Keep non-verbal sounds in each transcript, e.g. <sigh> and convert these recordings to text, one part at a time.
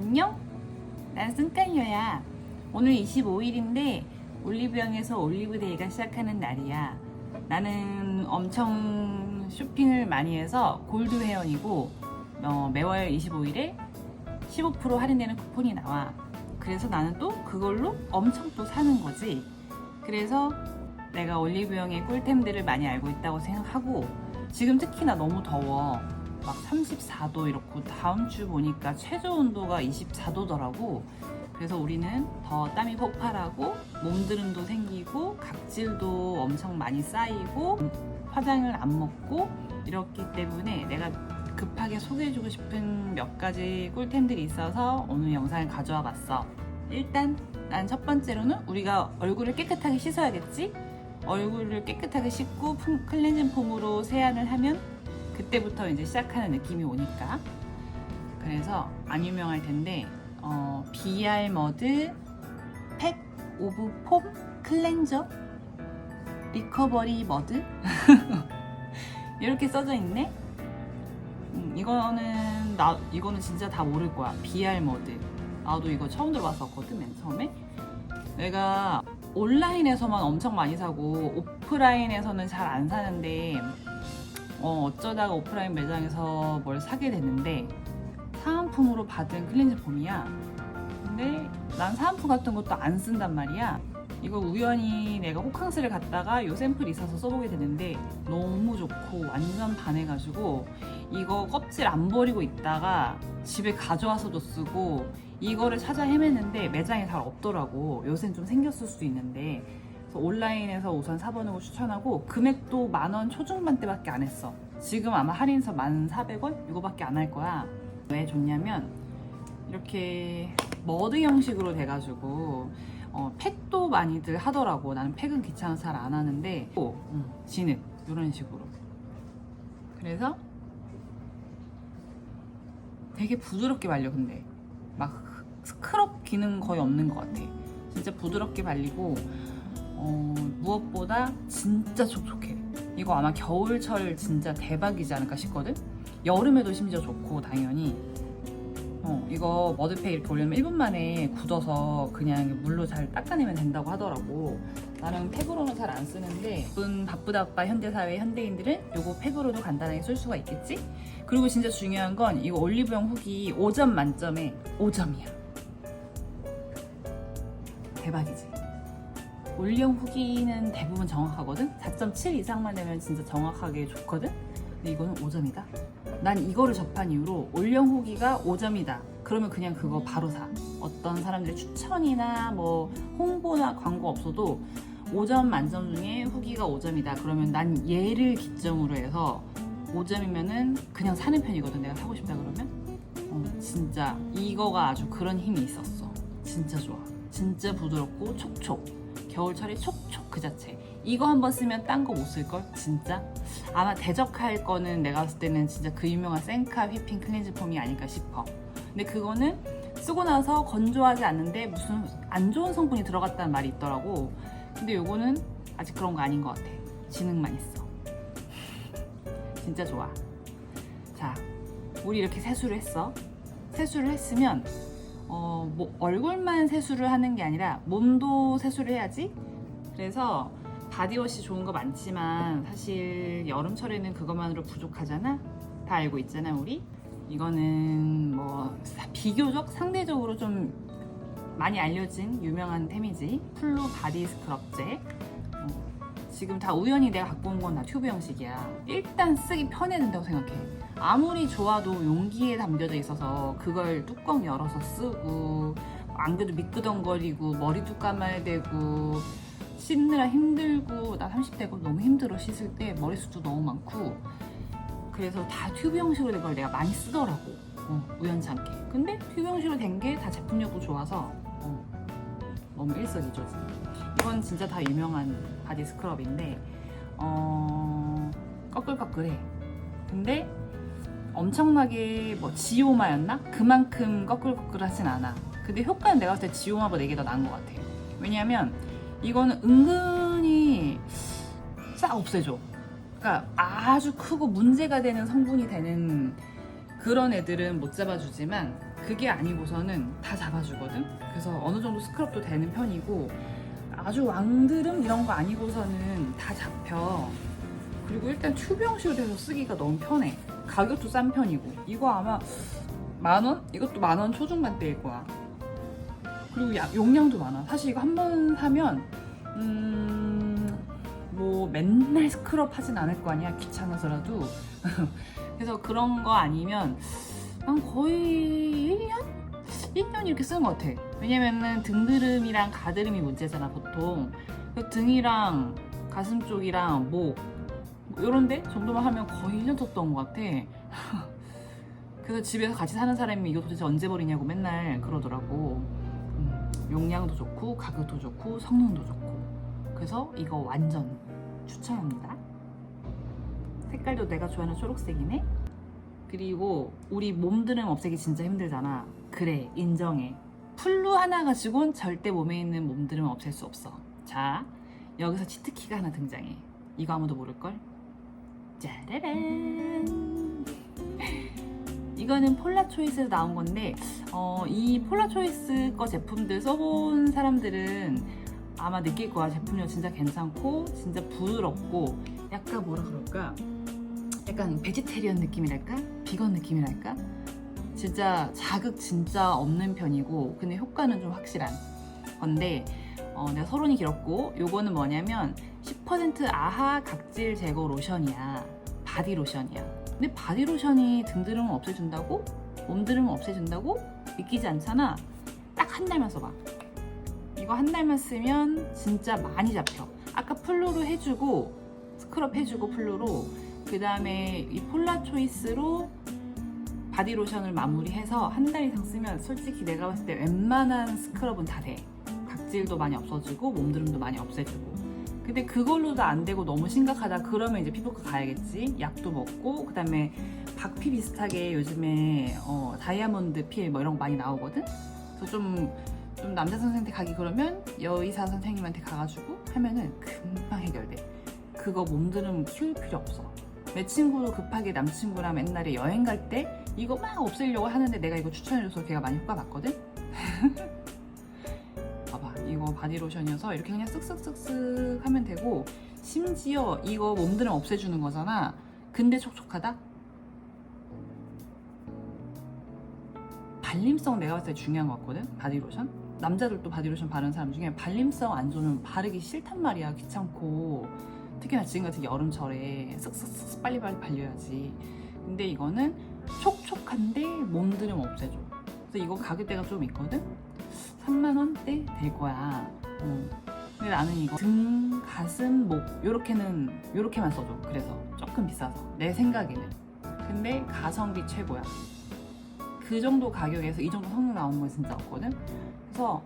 안녕? 난 쓴깔녀야. 오늘 25일인데 올리브영에서 올리브데이가 시작하는 날이야. 나는 엄청 쇼핑을 많이 해서 골드 회원이고 어, 매월 25일에 15% 할인되는 쿠폰이 나와. 그래서 나는 또 그걸로 엄청 또 사는 거지. 그래서 내가 올리브영의 꿀템들을 많이 알고 있다고 생각하고 지금 특히나 너무 더워. 막 34도 이렇고 다음 주 보니까 최저 온도가 24도더라고. 그래서 우리는 더 땀이 폭발하고 몸드름도 생기고 각질도 엄청 많이 쌓이고 화장을 안 먹고 이렇기 때문에 내가 급하게 소개해주고 싶은 몇 가지 꿀템들이 있어서 오늘 영상을 가져와 봤어. 일단 난 첫 번째로는 우리가 얼굴을 깨끗하게 씻어야겠지? 얼굴을 깨끗하게 씻고 품- 클렌징 폼으로 세안을 하면 그때부터 이제 시작하는 느낌이 오니까 그래서 안 유명할 텐데 어, BR 머드 팩 오브 폼 클렌저 리커버리 머드 <laughs> 이렇게 써져 있네. 음, 이거는 나 이거는 진짜 다 모를 거야. BR 머드. 나도 이거 처음 들어봤었거든 맨 처음에. 내가 온라인에서만 엄청 많이 사고 오프라인에서는 잘 안 사는데 어, 어쩌다가 오프라인 매장에서 뭘 사게 됐는데 사은품으로 받은 클렌징 폼이야. 근데 난 사은품 같은 것도 안 쓴단 말이야. 이거 우연히 내가 호캉스를 갔다가 요 샘플이 있어서 써보게 됐는데 너무 좋고 완전 반해가지고 이거 껍질 안 버리고 있다가 집에 가져와서도 쓰고 이거를 찾아 헤맸는데 매장에 잘 없더라고. 요새는 좀 생겼을 수도 있는데 온라인에서 우선 사보는 거 추천하고 금액도 만 원 초중반대밖에 안 했어. 지금 아마 할인해서 만 사백 원 이거밖에 안 할 거야. 왜 좋냐면 이렇게 머드 형식으로 돼가지고 어, 팩도 많이들 하더라고. 나는 팩은 귀찮아서 잘 안 하는데 또 음, 진흙 이런 식으로. 그래서 되게 부드럽게 발려 근데 막 스크럽 기능 거의 없는 것 같아. 진짜 부드럽게 발리고 어, 무엇보다 진짜 촉촉해. 이거 아마 겨울철 진짜 대박이지 않을까 싶거든? 여름에도 심지어 좋고, 당연히. 어, 이거 머드팩 이렇게 올리면 1분 만에 굳어서 그냥 물로 잘 닦아내면 된다고 하더라고. 나는 팩으로는 잘 안 쓰는데, 바쁜 바쁘다 바빠 현대사회 현대인들은 이거 팩으로도 간단하게 쓸 수가 있겠지? 그리고 진짜 중요한 건 이거 올리브영 후기 5점 만점에 5점이야. 대박이지. 올리영 후기는 대부분 정확하거든? 4.7 이상만 되면 진짜 정확하게 좋거든? 근데 이거는 5점이다. 난 이거를 접한 이후로 올영 후기가 5점이다. 그러면 그냥 그거 바로 사. 어떤 사람들의 추천이나 뭐 홍보나 광고 없어도 5점 만점 중에 후기가 5점이다. 그러면 난 얘를 기점으로 해서 5점이면은 그냥 사는 편이거든. 내가 사고 싶다 그러면. 어, 진짜 이거가 아주 그런 힘이 있었어. 진짜 좋아. 진짜 부드럽고 촉촉. 겨울철에 촉촉 그 자체. 이거 한번 쓰면 딴 거 못 쓸걸? 진짜? 아마 대적할 거는 내가 봤을 때는 진짜 그 유명한 sen카 휘핑 클렌즈 폼이 아닐까 싶어. 근데 그거는 쓰고 나서 건조하지 않는데 무슨 안 좋은 성분이 들어갔다는 말이 있더라고. 근데 요거는 아직 그런 거 아닌 것 같아. 지능만 있어. 진짜 좋아. 자, 우리 이렇게 세수를 했어. 세수를 했으면 어, 뭐 얼굴만 세수를 하는 게 아니라 몸도 세수를 해야지. 그래서 바디워시 좋은 거 많지만 사실 여름철에는 그것만으로 부족하잖아. 다 알고 있잖아, 우리. 이거는 뭐 사- 비교적 상대적으로 좀 많이 알려진 유명한 템이지. 플루 바디 스크럽제. 어, 지금 다 우연히 내가 갖고 온 건 다 튜브 형식이야. 일단 쓰기 편해야 된다고 생각해. 아무리 좋아도 용기에 담겨져 있어서 그걸 뚜껑 열어서 쓰고 안 그래도 미끄덩거리고 머리도 감아야 되고 씻느라 힘들고 나 30대고 너무 힘들어 씻을 때 머리숱도 너무 많고 그래서 다 튜브 형식으로 된 걸 내가 많이 쓰더라고 어, 우연치 않게 근데 튜브 형식으로 된 게 다 제품력도 좋아서 어, 너무 일석이조지 이건 진짜 다 유명한 바디 스크럽인데 어, 꺼끌꺼끌해 근데 엄청나게 뭐 지오마였나? 그만큼 꺼끌꺼끌하진 않아. 근데 효과는 내가 봤을 때 지오마보다 이게 더 나은 것 같아. 왜냐면 이거는 은근히 싹 없애줘. 그러니까 아주 크고 문제가 되는 성분이 되는 그런 애들은 못 잡아주지만 그게 아니고서는 다 잡아주거든. 그래서 어느 정도 스크럽도 되는 편이고 아주 왕드름 이런 거 아니고서는 다 잡혀. 그리고 일단 투병실에서 쓰기가 너무 편해. 가격도 싼 편이고 이거 아마 만 원? 이것도 만 원 초중반대일 거야. 그리고 야- 용량도 많아. 사실 이거 한 번 사면 음, 뭐 맨날 스크럽 하진 않을 거 아니야. 귀찮아서라도. <laughs> 그래서 그런 거 아니면 난 거의 1년? 1년 이렇게 쓰는 것 같아. 왜냐면은 등드름이랑 가드름이 문제잖아, 보통. 그 등이랑 가슴 쪽이랑 목, 요런데 정도만 하면 거의 1년 썼던 것 같아. <laughs> 그래서 집에서 같이 사는 사람이 이거 도대체 언제 버리냐고 맨날 그러더라고. 음, 용량도 좋고, 가격도 좋고, 성능도 좋고. 그래서 이거 완전 추천합니다. 색깔도 내가 좋아하는 초록색이네. 그리고 우리 몸 드름 없애기 진짜 힘들잖아. 그래, 인정해. 풀루 하나 가지고는 절대 몸에 있는 몸드름을 없앨 수 없어. 자, 여기서 치트키가 하나 등장해. 이거 아무도 모를걸? 짜라란. 이거는 폴라 초이스에서 나온 건데, 어, 이 폴라 초이스 거 제품들 써본 사람들은 아마 느낄 거야. 제품력 진짜 괜찮고, 진짜 부드럽고, 약간 뭐라 그럴까? 약간 베지테리언 느낌이랄까? 비건 느낌이랄까? 진짜 자극 진짜 없는 편이고 근데 효과는 좀 확실한 건데 어, 내가 서론이 길었고 요거는 뭐냐면 10% 아하 각질 제거 로션이야. 바디 로션이야. 근데 바디 로션이 등드름을 없애준다고? 몸드름을 없애준다고? 믿기지 않잖아. 딱 한 달만 써봐. 이거 한 달만 쓰면 진짜 많이 잡혀. 아까 플루로 해주고 스크럽 해주고 플루로 그 다음에 이 폴라 초이스로 바디 로션을 마무리해서 한 달 이상 쓰면 솔직히 내가 봤을 때 웬만한 스크럽은 다 돼. 각질도 많이 없어지고 몸드름도 많이 없애주고. 근데 그걸로도 안 되고 너무 심각하다 그러면 이제 피부과 가야겠지. 약도 먹고 그다음에 박피 비슷하게 요즘에 어, 다이아몬드 필뭐 이런 거 많이 나오거든. 그래서 좀, 좀 남자 선생한테 가기 그러면 여의사 선생님한테 가가지고 하면은 금방 해결돼. 그거 몸드름 키울 필요 없어. 내 친구도 급하게 남친구랑 옛날에 여행 갈 때 이거 막 없애려고 하는데 내가 이거 추천해줘서 걔가 많이 효과 봤거든? <laughs> 봐봐 이거 바디로션이어서 이렇게 그냥 쓱쓱쓱쓱 하면 되고 심지어 이거 몸드름 없애주는 거잖아 근데 촉촉하다? 발림성 내가 봤을 때 중요한 것 같거든? 바디로션? 남자들도 바디로션 바르는 사람 중에 발림성 안 좋으면 바르기 싫단 말이야 귀찮고 특히나 지금 같은 여름철에 쓱쓱쓱 빨리빨리 발려야지. 근데 이거는 촉촉한데 몸드름 없애줘. 그래서 이거 가격대가 좀 있거든? 3만원대 될 거야. 어. 근데 나는 이거 등, 가슴, 목, 요렇게는, 요렇게만 써줘. 그래서 조금 비싸서. 내 생각에는. 근데 가성비 최고야. 그 정도 가격에서 이 정도 성능 나오는 건 진짜 없거든? 그래서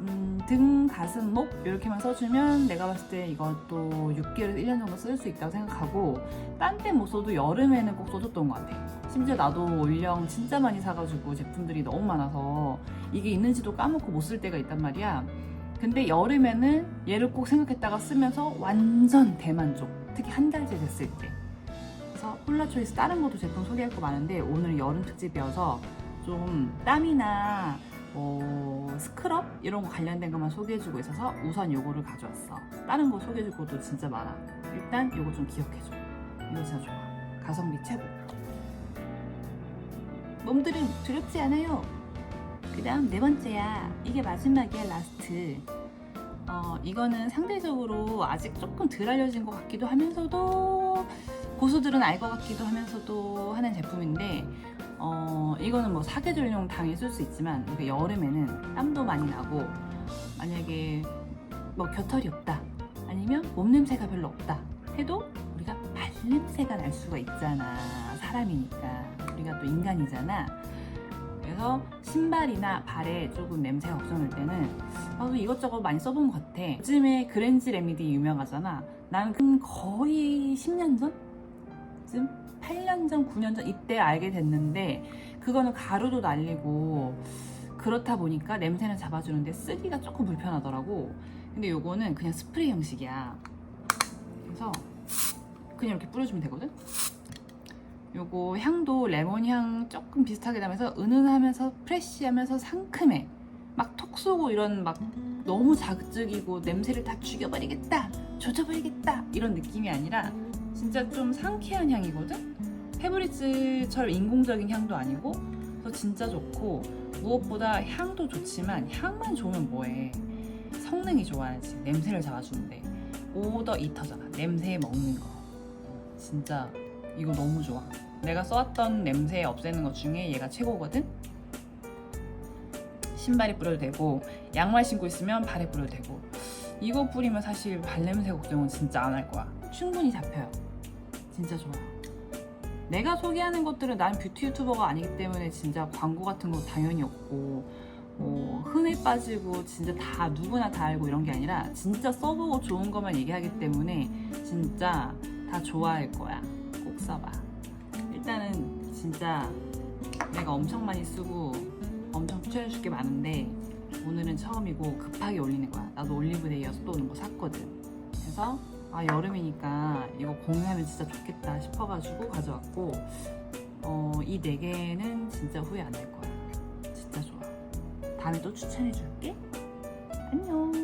음, 등, 가슴, 목 이렇게만 써주면 내가 봤을 때 이것도 6개월에서 1년 정도 쓸 수 있다고 생각하고 딴 때 못 써도 여름에는 꼭 써줬던 것 같아. 심지어 나도 올영 진짜 많이 사가지고 제품들이 너무 많아서 이게 있는지도 까먹고 못 쓸 때가 있단 말이야. 근데 여름에는 얘를 꼭 생각했다가 쓰면서 완전 대만족. 특히 한 달째 됐을 때. 그래서 폴라초이스 다른 것도 제품 소개할 거 많은데 오늘 여름 특집이어서 좀 땀이나 뭐 스크럽 이런 거 관련된 것만 소개해주고 있어서 우선 요거를 가져왔어. 다른 거 소개해줄 것도 진짜 많아. 일단 요거 좀 기억해줘. 이거 진짜 좋아. 가성비 최고. 몸들은 두렵지 않아요. 그 다음 네 번째야. 이게 마지막이야, 라스트. 어, 이거는 상대적으로 아직 조금 덜 알려진 것 같기도 하면서도 고수들은 알 것 같기도 하면서도 하는 제품인데 어, 이거는 뭐 사계절용 당연히 쓸수 있지만 여름에는 땀도 많이 나고 만약에 뭐 겨털이 없다 아니면 몸 냄새가 별로 없다 해도 우리가 발냄새가 날 수가 있잖아. 사람이니까. 우리가 또 인간이잖아. 그래서 신발이나 발에 조금 냄새가 걱정될 때는 나도 이것저것 많이 써본 것 같아. 요즘에 그랜지 레미디 유명하잖아. 나는 거의 10년 전쯤 8년 전, 9년 전 이때 알게 됐는데 그거는 가루도 날리고 그렇다 보니까 냄새는 잡아주는데 쓰기가 조금 불편하더라고. 근데 요거는 그냥 스프레이 형식이야. 그래서 그냥 이렇게 뿌려주면 되거든. 요거 향도 레몬 향 조금 비슷하게 나면서 은은하면서 프레쉬하면서 상큼해. 막 톡 쏘고 이런 막 너무 자극적이고 냄새를 다 죽여버리겠다, 조져버리겠다 이런 느낌이 아니라 진짜 좀 상쾌한 향이거든. 페브리즈처럼 인공적인 향도 아니고 그래서 진짜 좋고 무엇보다 향도 좋지만 향만 좋으면 뭐해? 성능이 좋아야지. 냄새를 잡아주는데. 오더 이터잖아. 냄새 먹는 거. 진짜 이거 너무 좋아. 내가 써왔던 냄새 없애는 것 중에 얘가 최고거든? 신발에 뿌려도 되고 양말 신고 있으면 발에 뿌려도 되고. 이거 뿌리면 사실 발냄새 걱정은 진짜 안 할 거야. 충분히 잡혀요. 진짜 좋아 내가 소개하는 것들은 난 뷰티 유튜버가 아니기 때문에 진짜 광고 같은 거 당연히 없고 뭐 흔해 빠지고 진짜 다 누구나 다 알고 이런 게 아니라 진짜 써보고 좋은 것만 얘기하기 때문에 진짜 다 좋아할 거야. 꼭 써봐. 일단은 진짜 내가 엄청 많이 쓰고 엄청 추천해줄 게 많은데 오늘은 처음이고 급하게 올리는 거야. 나도 올리브데이여서 또 오는 거 샀거든. 그래서 아 여름이니까 이거 공유하면 진짜 좋겠다 싶어가지고 가져왔고 어, 이 네 개는 진짜 후회 안 할 거야. 진짜 좋아. 다음에 또 추천해줄게. 안녕.